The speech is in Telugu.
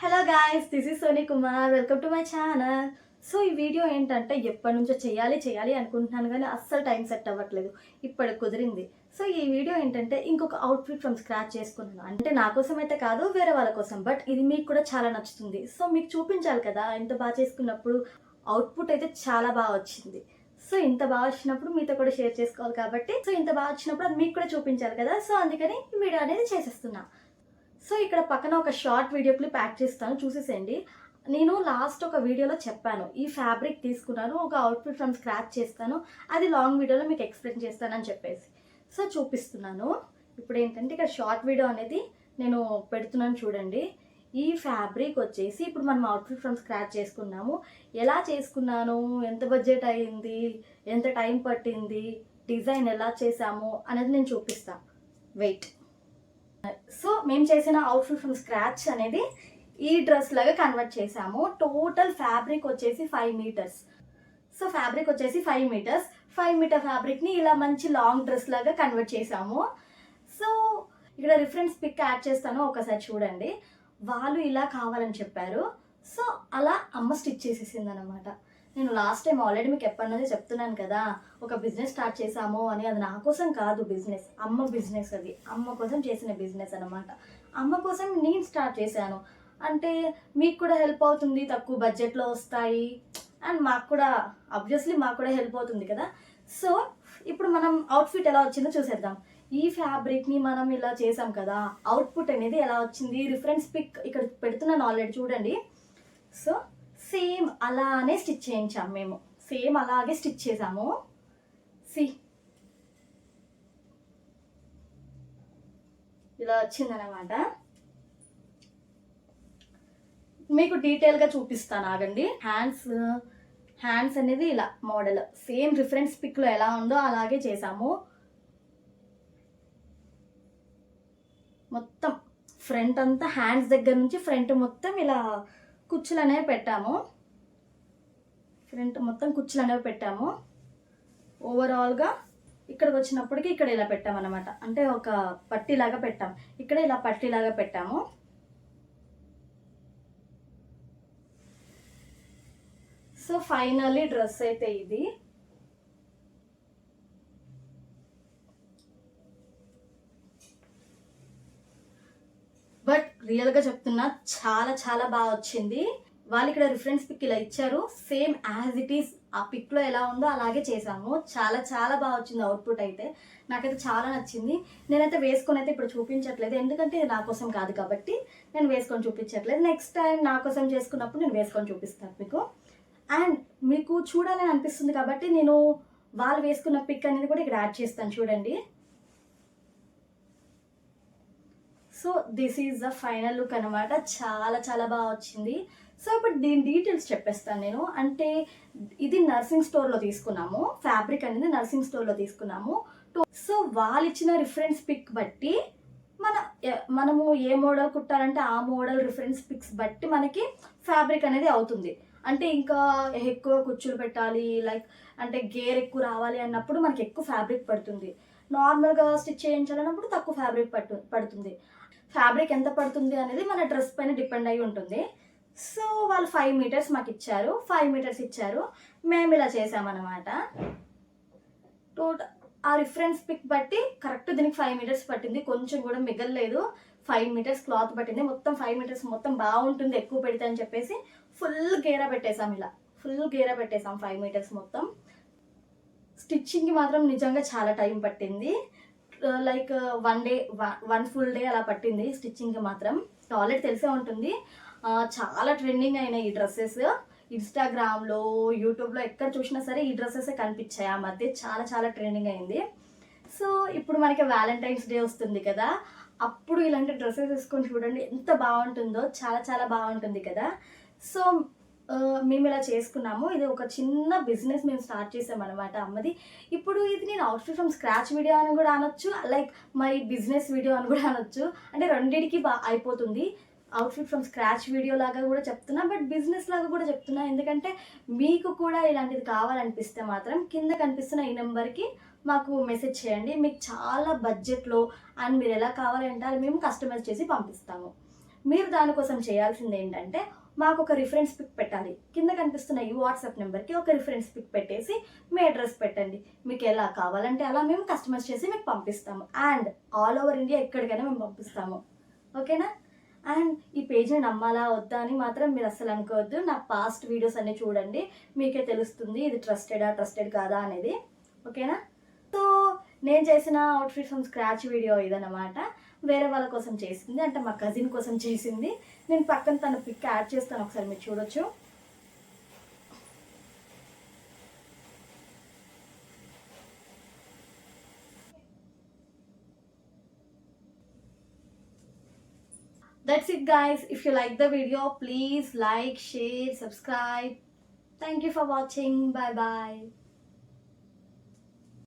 Hello guys this is Soni Kumar welcome to my channel so ఈ వీడియో ఏంటంటే ఎప్పటి నుంచో చేయాలి చేయాలి అనుకుంటున్నాను కానీ అస్సలు టైం సెట్ అవ్వట్లేదు. ఇప్పటికి కుదిరింది. సో ఈ వీడియో ఏంటంటే ఇంకొక అవుట్ఫిట్ ఫ్రమ్ స్క్రాచ్ చేసుకున్నాను. అంటే నా కోసం అయితే కాదు వేరే వాళ్ళ కోసం. బట్ ఇది మీకు కూడా చాలా నచ్చుతుంది. సో మీకు చూపించాలి కదా ఇంత బాగా చేసుకున్నప్పుడు అవుట్పుట్ అయితే చాలా బాగా వచ్చింది. సో ఇంత బాగా వచ్చినప్పుడు మీతో కూడా షేర్ చేసుకోవాలి కాబట్టి. సో ఇంత బాగా వచ్చినప్పుడు అది మీకు కూడా చూపించాలి కదా. సో అందుకని ఈ వీడియో అనేది చేసేస్తున్నా. సో ఇక్కడ పక్కన ఒక షార్ట్ వీడియో క్లిప్ యాడ్ చేస్తాను చూసేసేయండి. నేను లాస్ట్ ఒక వీడియోలో చెప్పాను ఈ ఫ్యాబ్రిక్ తీసుకున్నాను ఒక అవుట్ఫిట్ ఫ్రమ్ స్క్రాచ్ చేస్తాను అది లాంగ్ వీడియోలో మీకు ఎక్స్ప్లెయిన్ చేస్తానని చెప్పేసి. సో చూపిస్తున్నాను. ఇప్పుడు ఏంటంటే ఇక్కడ షార్ట్ వీడియో అనేది నేను పెడుతున్నాను చూడండి. ఈ ఫ్యాబ్రిక్ వచ్చేసి ఇప్పుడు మనం అవుట్ఫిట్ ఫ్రమ్ స్క్రాచ్ చేసుకున్నాము. ఎలా చేసుకున్నాను? ఎంత బడ్జెట్ అయ్యింది ఎంత టైం పట్టింది? డిజైన్ ఎలా చేసాము అనేది నేను చూపిస్తాను వెయిట్ సో మేము చేసిన అవుట్ఫిట్ ఫ్రమ్ స్క్రాచ్ అనేది ఈ డ్రెస్ లాగా కన్వర్ట్ చేసాము. టోటల్ ఫ్యాబ్రిక్ వచ్చేసి ఫైవ్ మీటర్స్. సో ఫ్యాబ్రిక్ వచ్చేసి ఫైవ్ మీటర్స్. ఫైవ్ మీటర్ ఫ్యాబ్రిక్ని ఇలా మంచి లాంగ్ డ్రెస్ లాగా కన్వర్ట్ చేసాము. సో ఇక్కడ రిఫరెన్స్ పిక్ యాడ్ చేస్తాను ఒకసారి చూడండి. వాళ్ళు ఇలా కావాలని చెప్పారు. సో అలా అమ్మ స్టిచ్ చేసేసింది అనమాట నేను లాస్ట్ టైం ఆల్రెడీ మీకు ఎప్పటి నుంచో చెప్తున్నాను కదా ఒక బిజినెస్ స్టార్ట్ చేసాము అని అది నా కోసం కాదు బిజినెస్ అమ్మ బిజినెస్ అది. అమ్మ కోసం చేసిన బిజినెస్ అనమాట అమ్మ కోసం నేను స్టార్ట్ చేశాను. అంటే మీకు కూడా హెల్ప్ అవుతుంది తక్కువ బడ్జెట్లో వస్తాయి. అండ్ మాకు కూడా అబ్వియస్లీ మాకు కూడా హెల్ప్ అవుతుంది కదా. సో ఇప్పుడు మనం అవుట్ఫిట్ ఎలా వచ్చిందో చూసేద్దాం. ఈ ఫ్యాబ్రిక్ని మనం ఇలా చేసాం కదా అవుట్పుట్ అనేది ఎలా వచ్చింది? రిఫరెన్స్ పిక్ ఇక్కడ పెడుతున్నాను ఆల్రెడీ చూడండి. సో సేమ్ అలానే స్టిచ్ చేయించాం మేము. సేమ్ అలాగే స్టిచ్ చేసాము. సి. ఇలా వచ్చిందనమాట మీకు డీటెయిల్గా చూపిస్తాను ఆగండి. హ్యాండ్స్ హ్యాండ్స్ అనేది ఇలా మోడల్. సేమ్ రిఫరెన్స్ పిక్లో ఎలా ఉందో అలాగే చేసాము. మొత్తం ఫ్రంట్ అంతా హ్యాండ్స్ దగ్గర నుంచి ఫ్రంట్ మొత్తం ఇలా కుచ్చులు అనేవి పెట్టాము. ఫ్రంట్ మొత్తం కుచ్చులు అనేవి పెట్టాము. ఓవరాల్గా ఇక్కడికి వచ్చినప్పటికి ఇక్కడ ఇలా పెట్టామన్నమాట. అంటే ఒక పట్టీలాగా పెట్టాం. ఇక్కడ ఇలా పట్టీలాగా పెట్టాము. సో ఫైనల్లీ డ్రెస్ అయితే ఇది బట్ రియల్గా చెప్తున్నా చాలా చాలా బాగా వచ్చింది. వాళ్ళు ఇక్కడ రిఫరెన్స్ పిక్ ఇలా ఇచ్చారు. సేమ్ యాజ్ ఇట్ ఈస్ ఆ పిక్లో ఎలా ఉందో అలాగే చేసాము చాలా చాలా బాగా వచ్చింది అవుట్పుట్ అయితే. నాకైతే చాలా నచ్చింది. నేనైతే వేసుకొని అయితే ఇప్పుడు చూపించట్లేదు. ఎందుకంటే ఇది నా కోసం కాదు కాబట్టి నేను వేసుకొని చూపించట్లేదు. నెక్స్ట్ టైం నా కోసం చేసుకున్నప్పుడు నేను వేసుకొని చూపిస్తాను మీకు. అండ్ మీకు చూడాలని అనిపిస్తుంది కాబట్టి నేను వాళ్ళు వేసుకున్న పిక్ అనేది కూడా ఇక్కడ యాడ్ చేస్తాను చూడండి. So this is the final look అనమాట చాలా చాలా బాగా వచ్చింది. సో ఇప్పుడు దీని డీటెయిల్స్ చెప్పేస్తాను నేను. అంటే ఇది నర్సింగ్ స్టోర్లో తీసుకున్నాము. ఫ్యాబ్రిక్ అనేది నర్సింగ్ స్టోర్లో తీసుకున్నాము. సో వాళ్ళు ఇచ్చిన రిఫరెన్స్ పిక్ బట్టి మన మనము ఏ మోడల్ కుట్టాలంటే ఆ మోడల్ రిఫరెన్స్ పిక్స్ బట్టి మనకి ఫ్యాబ్రిక్ అనేది అవుతుంది. అంటే ఇంకా ఎక్కువ కుచ్చులు పెట్టాలి లైక్ అంటే గేర్ ఎక్కువ రావాలి అన్నప్పుడు మనకి ఎక్కువ ఫ్యాబ్రిక్ పడుతుంది. నార్మల్గా స్టిచ్ చేయించాలన్నప్పుడు తక్కువ ఫ్యాబ్రిక్ పట్టు పడుతుంది. ఫ్యాబ్రిక్ ఎంత పడుతుంది అనేది మన డ్రెస్ పైన డిపెండ్ అయి ఉంటుంది. సో వాళ్ళు ఫైవ్ మీటర్స్ మాకు ఇచ్చారు. ఫైవ్ మీటర్స్ ఇచ్చారు. మేము ఇలా చేసామన్నమాట. టోటల్ ఆ రిఫరెన్స్ పిక్ బట్టి కరెక్ట్ దీనికి ఫైవ్ మీటర్స్ పట్టింది. కొంచెం కూడా మిగలలేదు. ఫైవ్ మీటర్స్ క్లాత్ పట్టింది. మొత్తం ఫైవ్ మీటర్స్ మొత్తం బాగుంటుంది. ఎక్కువ పెడితే అని చెప్పేసి ఫుల్ గేరా పెట్టేసాం ఇలా. ఫుల్ గేరా పెట్టేసాం ఫైవ్ మీటర్స్ మొత్తం. స్టిచ్చింగ్కి మాత్రం నిజంగా చాలా టైం పట్టింది. Like one day one full day అలా పట్టింది స్టిచ్చింగ్కి మాత్రం. ఆల్రెడీ తెలిసే ఉంటుంది. చాలా ట్రెండింగ్ అయినాయి ఈ డ్రెస్సెస్ ఇన్స్టాగ్రామ్లో యూట్యూబ్లో ఎక్కడ చూసినా సరే ఈ డ్రెస్సెస్ కనిపించాయి ఆ మధ్య. చాలా చాలా ట్రెండింగ్ అయింది. సో ఇప్పుడు మనకి వ్యాలంటైన్స్ డే వస్తుంది కదా. అప్పుడు ఇలాంటి డ్రెస్సెస్ వేసుకొని చూడండి ఎంత బాగుంటుందో చాలా చాలా బాగుంటుంది కదా. సో మేము ఇలా చేసుకున్నాము. ఇది ఒక చిన్న బిజినెస్ మేము స్టార్ట్ చేసామన్నమాట అనమాట అమ్మది. ఇప్పుడు ఇది నేను అవుట్ఫిట్ ఫ్రమ్ స్క్రాచ్ వీడియో అని కూడా అనొచ్చు లైక్ మై బిజినెస్ వీడియో అని కూడా అనొచ్చు. అంటే రెండింటికి బా అయిపోతుంది. అవుట్ఫిట్ ఫ్రమ్ స్క్రాచ్ వీడియో లాగా కూడా చెప్తున్నా బట్ బిజినెస్ లాగా కూడా చెప్తున్నా. ఎందుకంటే మీకు కూడా ఇలాంటిది కావాలనిపిస్తే మాత్రం కింద కనిపిస్తున్న ఈ నెంబర్కి మాకు మెసేజ్ చేయండి. మీకు చాలా బడ్జెట్లో అండ్ మీరు ఎలా కావాలంటే అది మేము కస్టమైజ్ చేసి పంపిస్తాము. మీరు దానికోసం చేయాల్సింది ఏంటంటే మాకు ఒక రిఫరెన్స్ పిక్ పెట్టాలి. కింద కనిపిస్తున్న ఈ వాట్సాప్ నెంబర్కి ఒక రిఫరెన్స్ పిక్ పెట్టేసి మీ అడ్రస్ పెట్టండి. మీకు ఎలా కావాలంటే అలా మేము కస్టమైజ్ చేసి మీకు పంపిస్తాము. అండ్ ఆల్ ఓవర్ ఇండియా ఎక్కడికైనా మేము పంపిస్తాము. ఓకేనా? అండ్ ఈ పేజ్ని నమ్మాలా వద్దా అని మాత్రం మీరు అస్సలు అనుకోవద్దు. నా పాస్ట్ వీడియోస్ అన్నీ చూడండి. మీకే తెలుస్తుంది ఇది ట్రస్టెడా ట్రస్టెడ్ కాదా అనేది. ఓకేనా? సో నేను చేసిన అవుట్ఫిట్ ఫ్రమ్ స్క్రాచ్ వీడియో ఇదన్నమాట. వేరే వాళ్ళ కోసం చేసింది అంటే మా కజిన్ కోసం చేసింది. నేను పక్కన తన పిక్ యాడ్ చేస్తాను ఒకసారి మీరు చూడొచ్చు. That's it guys if you like the video please like share subscribe thank you for watching bye bye